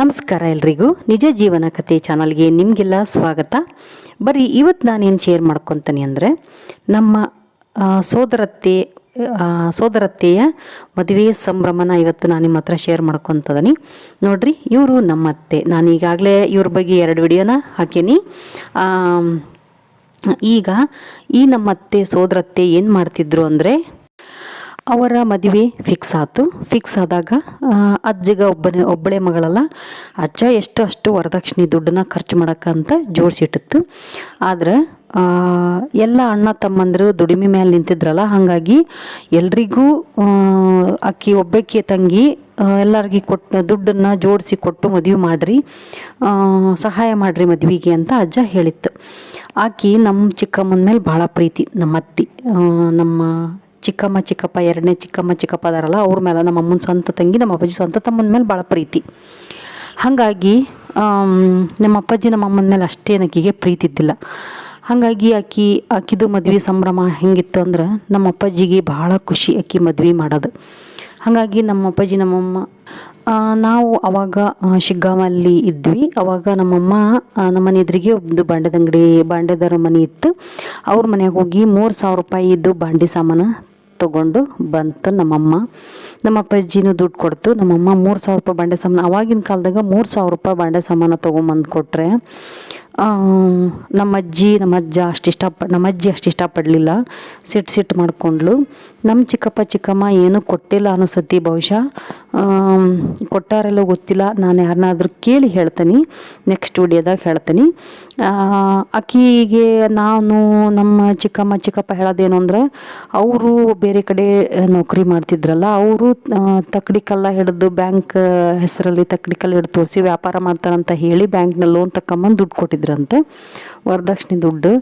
ನಮಸ್ಕಾರ ಎಲ್ರಿಗೂ. ನಿಜ ಜೀವನ ಕಥೆ ಚಾನಲ್ಗೆ ನಿಮಗೆಲ್ಲ ಸ್ವಾಗತ. ಬರೀ ಇವತ್ತು ನಾನೇನು ಶೇರ್ ಮಾಡ್ಕೊತೀನಿ ಅಂದರೆ, ನಮ್ಮ ಸೋದರತ್ತೆ ಸೋದರತ್ತೆಯ ಮದುವೆ ಸಂಭ್ರಮನ ಇವತ್ತು ನಾನು ನಿಮ್ಮ ಹತ್ರ ಶೇರ್ ಮಾಡ್ಕೊತದನಿ. ನೋಡ್ರಿ, ಇವರು ನಮ್ಮತ್ತೆ. ನಾನು ಈಗಾಗಲೇ ಇವ್ರ ಬಗ್ಗೆ ಎರಡು ವಿಡಿಯೋನ ಹಾಕೀನಿ. ಈಗ ಈ ನಮ್ಮ ಅತ್ತೆ ಸೋದರತ್ತೆ ಏನು ಮಾಡ್ತಿದ್ರು ಅಂದರೆ ಅವರ ಮದುವೆ ಫಿಕ್ಸ್ ಆಯಿತು ಫಿಕ್ಸ್ ಆದಾಗ ಅಜ್ಜಿಗೆ ಒಬ್ಬನೇ, ಒಬ್ಬಳೆ ಮಗಳಲ್ಲ. ಅಜ್ಜ ಎಷ್ಟು ಅಷ್ಟು ವರದಕ್ಷಿಣೆ ದುಡ್ಡನ್ನ ಖರ್ಚು ಮಾಡೋಕ್ಕಂತ ಜೋಡಿಸಿಟ್ಟಿತ್ತು. ಆದ್ರೆ ಎಲ್ಲ ಅಣ್ಣ ತಮ್ಮಂದರು ದುಡಿಮೆ ಮೇಲೆ ನಿಂತಿದ್ರಲ್ಲ, ಹಾಗಾಗಿ ಎಲ್ರಿಗೂ ಅಕ್ಕಿ, ಒಬ್ಬಕ್ಕೆ, ತಂಗಿ ಎಲ್ಲರಿಗೆ ಕೊಟ್ಟು, ದುಡ್ಡನ್ನು ಜೋಡಿಸಿ ಕೊಟ್ಟು ಮದುವೆ ಮಾಡಿರಿ ಸಹಾಯ ಮಾಡಿರಿ ಮದುವೆಗೆ ಅಂತ ಅಜ್ಜ ಹೇಳಿತ್ತು. ಆಕಿ ನಮ್ಮ ಚಿಕ್ಕಮ್ಮನ ಮೇಲೆ ಭಾಳ ಪ್ರೀತಿ ನಮ್ಮ ಅತ್ತಿ. ನಮ್ಮ ಚಿಕ್ಕಮ್ಮ ಚಿಕ್ಕಪ್ಪ, ಎರಡನೇ ಚಿಕ್ಕಮ್ಮ ಚಿಕ್ಕಪ್ಪ ಅದಾರಲ್ಲ, ಅವ್ರ ಮೇಲೆ ನಮ್ಮ ಅಮ್ಮನ ಸ್ವಂತ ತಂಗಿ, ನಮ್ಮ ಅಪ್ಪಾಜಿ ಸ್ವಂತ ತಮ್ಮನ ಮೇಲೆ ಭಾಳ ಪ್ರೀತಿ. ಹಾಗಾಗಿ ನಮ್ಮ ಅಪ್ಪಾಜಿ ನಮ್ಮ ಅಮ್ಮನ ಮೇಲೆ ಅಷ್ಟೇನು ಆಕಿಗೆ ಪ್ರೀತಿ ಇದ್ದಿಲ್ಲ. ಹಾಗಾಗಿ ಆಕಿ, ಆಕಿದು ಮದ್ವೆ ಸಂಭ್ರಮ ಹೆಂಗಿತ್ತು ಅಂದ್ರೆ ನಮ್ಮ ಅಪ್ಪಾಜಿಗೆ ಭಾಳ ಖುಷಿ ಆಕಿ ಮದ್ವೆ ಮಾಡೋದು. ಹಾಗಾಗಿ ನಮ್ಮ ಅಪ್ಪಾಜಿ ನಮ್ಮಮ್ಮ ನಾವು ಅವಾಗ ಶಿಗ್ಗಾಮಲ್ಲಿ ಇದ್ವಿ. ಅವಾಗ ನಮ್ಮಮ್ಮ ನಮ್ಮ ನಮ್ಮನೆ ಎದುರಿಗೆ ಒಂದು ಬಾಂಡೆದಂಗಡಿ ಬಾಂಡೆದರ ಮನೆ ಇತ್ತು. ಅವ್ರ ಮನೆಗೆ ಹೋಗಿ ಮೂರು ಸಾವಿರ ರೂಪಾಯಿ ಇದ್ದು ಬಾಂಡೆ ಸಾಮಾನು ತಗೊಂಡು ಬಂತು ನಮ್ಮಮ್ಮ. ನಮ್ಮ ಅಪ್ಪಾಜಿನೂ ದುಡ್ಡು ಕೊಡ್ತು. ನಮ್ಮಮ್ಮ ಮೂರು ಸಾವಿರ ರೂಪಾಯಿ ಬಾಂಡೆ ಸಾಮಾನು, ಅವಾಗಿನ ಕಾಲದಾಗ ಮೂರು ಸಾವಿರ ರೂಪಾಯಿ ಬಾಂಡೆ ಸಾಮಾನು ತೊಗೊಂಬಂದು ಕೊಟ್ಟರೆ ನಮ್ಮ ಅಜ್ಜಿ, ನಮ್ಮ ಅಜ್ಜ ಅಷ್ಟು ಇಷ್ಟಪ, ನಮ್ಮ ಅಜ್ಜಿ ಅಷ್ಟು ಇಷ್ಟಪಡಲಿಲ್ಲ. ಸಿಟ್ಟು ಸಿಟ್ಟು ಮಾಡಿಕೊಂಡ್ಳು. ನಮ್ಮ ಚಿಕ್ಕಪ್ಪ, ಚಿಕ್ಕಮ್ಮ ಏನೂ ಕೊಟ್ಟಿಲ್ಲ ಅನಿಸತಿ ಬಹುಶಃ. ಕೊಟ್ಟಾರೆಲ್ಲೋ ಗೊತ್ತಿಲ್ಲ. ನಾನು ಯಾರನ್ನಾದ್ರೂ ಕೇಳಿ ಹೇಳ್ತೀನಿ. ನೆಕ್ಸ್ಟ್ ವಿಡಿಯೋದಾಗ ಹೇಳ್ತೀನಿ. ಅಕಿಗೆ ನಾನು, ನಮ್ಮ ಚಿಕ್ಕಮ್ಮ, ಚಿಕ್ಕಪ್ಪ ಹೇಳೋದೇನು ಅಂದರೆ, ಅವರು ಬೇರೆ ಕಡೆ ನೌಕರಿ ಮಾಡ್ತಿದ್ರಲ್ಲ, ಅವರು ತಕ್ಕಡಿ ಕಲ್ಲ ಹಿಡಿದು ಬ್ಯಾಂಕ್ ಹೆಸರಲ್ಲಿ ತಕ್ಕಡಿ ಕಲ್ಲ ಹಿಡಿದು ತೋರಿಸಿ ವ್ಯಾಪಾರ ಮಾಡ್ತಾರಂತ ಹೇಳಿ ಬ್ಯಾಂಕ್ನಲ್ಲಿ ಲೋನ್ ತಗೊಂಬಂದು ದುಡ್ಡು ಕೊಟ್ಟಿದ್ರಂತೆ, ವರದಕ್ಷಿಣೆ ದುಡ್ಡು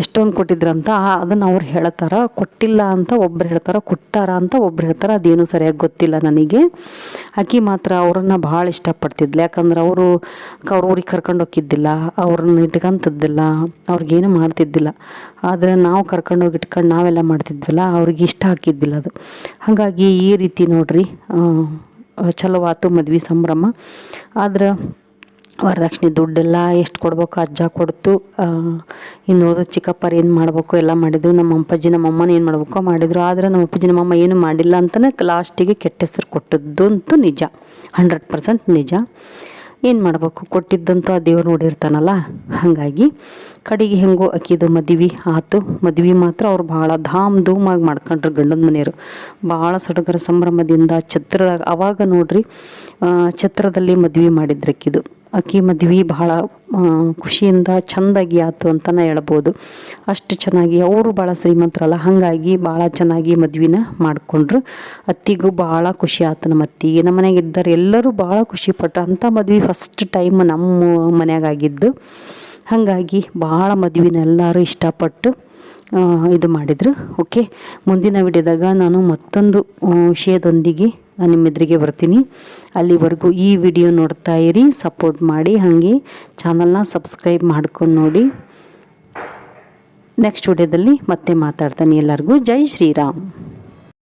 ಎಷ್ಟೊಂದು ಕೊಟ್ಟಿದ್ರಂತ ಅದನ್ನು ಅವ್ರು ಹೇಳ್ತಾರ ಕೊಟ್ಟಿಲ್ಲ ಅಂತ ಒಬ್ರು ಹೇಳ್ತಾರ, ಕೊಟ್ಟಾರ ಅಂತ ಒಬ್ರು ಹೇಳ್ತಾರ, ಅದೇನು ಸರಿಯಾಗಿ ಗೊತ್ತಿಲ್ಲ ನನಗೆ. ಆಕಿ ಮಾತ್ರ ಅವ್ರನ್ನ ಭಾಳ ಇಷ್ಟಪಡ್ತಿದ್ಲು, ಯಾಕಂದ್ರೆ ಅವರು ಅವ್ರ ಊರಿಗೆ ಕರ್ಕೊಂಡು ಹೋಗಿದ್ದಿಲ್ಲ ಅವ್ರನ್ನ ಇಟ್ಕೊಂತದ್ದಿಲ್ಲ, ಅವ್ರಿಗೇನು ಮಾಡ್ತಿದ್ದಿಲ್ಲ. ಆದರೆ ನಾವು ಕರ್ಕೊಂಡೋಗಿ ಇಟ್ಕೊಂಡು ನಾವೆಲ್ಲ ಮಾಡ್ತಿದ್ವಲ್ಲ, ಅವ್ರಿಗೆ ಇಷ್ಟ ಹಾಕಿದ್ದಿಲ್ಲ ಅದು. ಹಾಗಾಗಿ ಈ ರೀತಿ ನೋಡ್ರಿ ಚಲೋ ಆತು ಮದ್ವೆ ಸಂಭ್ರಮ. ಆದ್ರೆ ವರದಕ್ಷಿಣೆ ದುಡ್ಡೆಲ್ಲ ಕೊಡ್ಬೇಕು, ಅಜ್ಜ ಕೊಡ್ತು ಇನ್ನೋದು ಚಿಕ್ಕಪ್ಪರು ಏನು ಮಾಡಬೇಕು ಎಲ್ಲ ಮಾಡಿದ್ರು. ನಮ್ಮ ಅಪ್ಪಾಜಿ, ನಮ್ಮ ಅಮ್ಮನ ಏನು ಮಾಡಬೇಕು ಮಾಡಿದ್ರು. ಆದರೆ ನಮ್ಮ ಅಪ್ಪಾಜಿ, ನಮ್ಮ ಅಮ್ಮ ಏನು ಮಾಡಿಲ್ಲ ಅಂತಲೇ ಲಾಸ್ಟಿಗೆ ಕೆಟ್ಟ ಹೆಸರು ಕೊಟ್ಟದ್ದು ನಿಜ, ಹಂಡ್ರೆಡ್ ಪರ್ಸೆಂಟ್ ನಿಜ. ಏನು ಮಾಡಬೇಕು? ಕೊಟ್ಟಿದ್ದಂತೂ ಆ ದೇವ್ರು ನೋಡಿರ್ತಾನಲ್ಲ? ಹಾಗಾಗಿ ಕಡೆಗೆ ಹೆಂಗೋ ಅಕ್ಕಿದು ಮದುವೆ ಆತು. ಮದ್ವೆ ಮಾತ್ರ ಅವ್ರು ಭಾಳ ಧಾಮ್ ಧೂಮಾಗಿ ಮಾಡ್ಕೊಂಡ್ರು ಗಂಡನ ಮನೆಯವರು. ಭಾಳ ಸಡಗರ ಸಂಭ್ರಮದಿಂದ ಛತ್ರದಾಗ, ಅವಾಗ ನೋಡ್ರಿ ಛತ್ರದಲ್ಲಿ ಮದುವೆ ಮಾಡಿದ್ರು ಅಕ್ಕಿದು ಮದ್ವಿ ಭಾಳ ಖುಷಿಯಿಂದ ಚಂದಾಗಿ ಆಯ್ತು ಅಂತಲೇ ಹೇಳ್ಬೋದು. ಅಷ್ಟು ಚೆನ್ನಾಗಿ ಅವರು ಭಾಳ ಶ್ರೀಮಂತರಲ್ಲ, ಹಾಗಾಗಿ ಭಾಳ ಚೆನ್ನಾಗಿ ಮದ್ವೆನ ಮಾಡಿಕೊಂಡ್ರು. ಅತ್ತಿಗೂ ಭಾಳ ಖುಷಿ ಆತು ನಮ್ಮ ಅತ್ತಿಗೆ. ನಮ್ಮ ಮನೆಗೆ ಇದ್ದಾರೆ ಎಲ್ಲರೂ ಭಾಳ ಖುಷಿ ಪಟ್ರು. ಅಂಥ ಮದ್ವೆ ಫಸ್ಟ್ ಟೈಮ್ ನಮ್ಮ ಮನೆಯಾಗಿದ್ದು ಹಾಗಾಗಿ ಭಾಳ ಮದ್ವೆನ ಎಲ್ಲರೂ ಇಷ್ಟಪಟ್ಟು ಇದು ಮಾಡಿದರು. ಓಕೆ ಮುಂದಿನ ವಿಡಿಯೋದಾಗ ನಾನು ಮತ್ತೊಂದು ವಿಷಯದೊಂದಿಗೆ ನಿಮ್ಮ ಎದುರಿಗೆ ಬರ್ತೀನಿ. ಅಲ್ಲಿವರೆಗೂ ಈ ವಿಡಿಯೋ ನೋಡ್ತಾ ಇರಿ ಸಪೋರ್ಟ್ ಮಾಡಿ, ಹಾಗೆ ಚಾನಲ್ನ ಸಬ್ಸ್ಕ್ರೈಬ್ ಮಾಡ್ಕೊಂಡು ನೋಡಿ. ನೆಕ್ಸ್ಟ್ ವಿಡಿಯೋದಲ್ಲಿ ಮತ್ತೆ ಮಾತಾಡ್ತಾನೆ ಎಲ್ಲರಿಗೂ. ಜೈ ಶ್ರೀರಾಮ್.